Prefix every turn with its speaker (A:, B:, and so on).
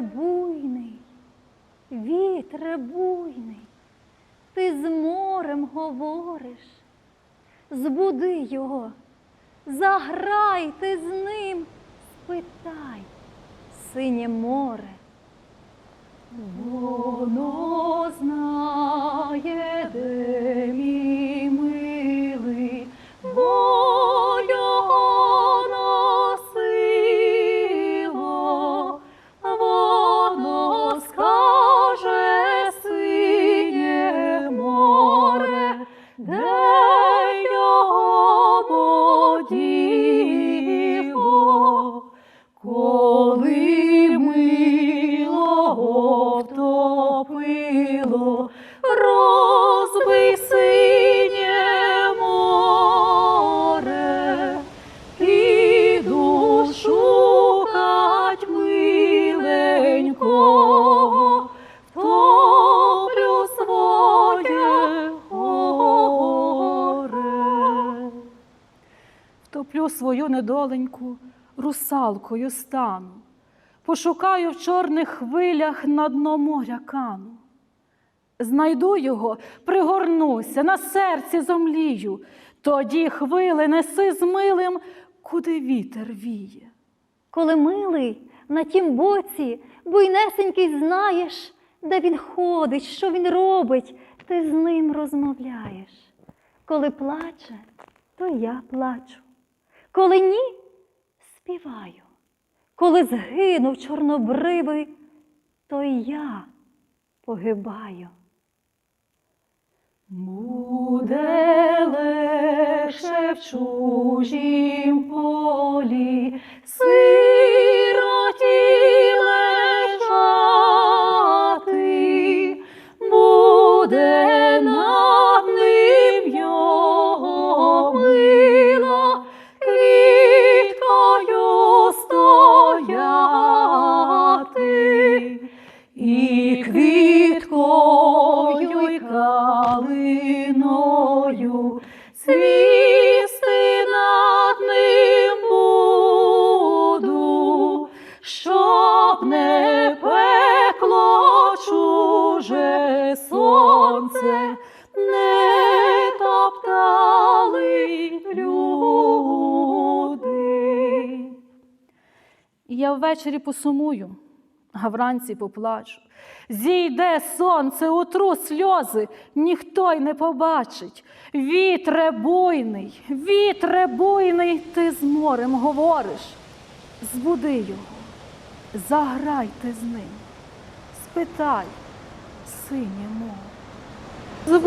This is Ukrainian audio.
A: вітре буйний, вітре буйний, ти з морем говориш, збуди його, заграй ти з ним, спитай, синє море. Воно Втоплю
B: свою недоленьку, русалкою стану, пошукаю в чорних хвилях на дно моря кану. Знайду його, пригорнуся, на серці зомлію, тоді хвили неси з милим, куди вітер віє.
A: Коли милий на тім боці, буйнесенький знаєш, де він ходить, що він робить, ти з ним розмовляєш. Коли плаче, то я плачу. Коли ні, співаю. Коли згинув чорнобривий, то я погибаю. Буде легше в чужім полі, сироті лежати, буде
B: я ввечері посумую, а вранці поплачу. Зійде сонце, утру сльози, ніхто й не побачить. Вітре буйний, вітре буйний, ти з морем говориш. Збуди його, заграй ти з ним, спитай, синє море.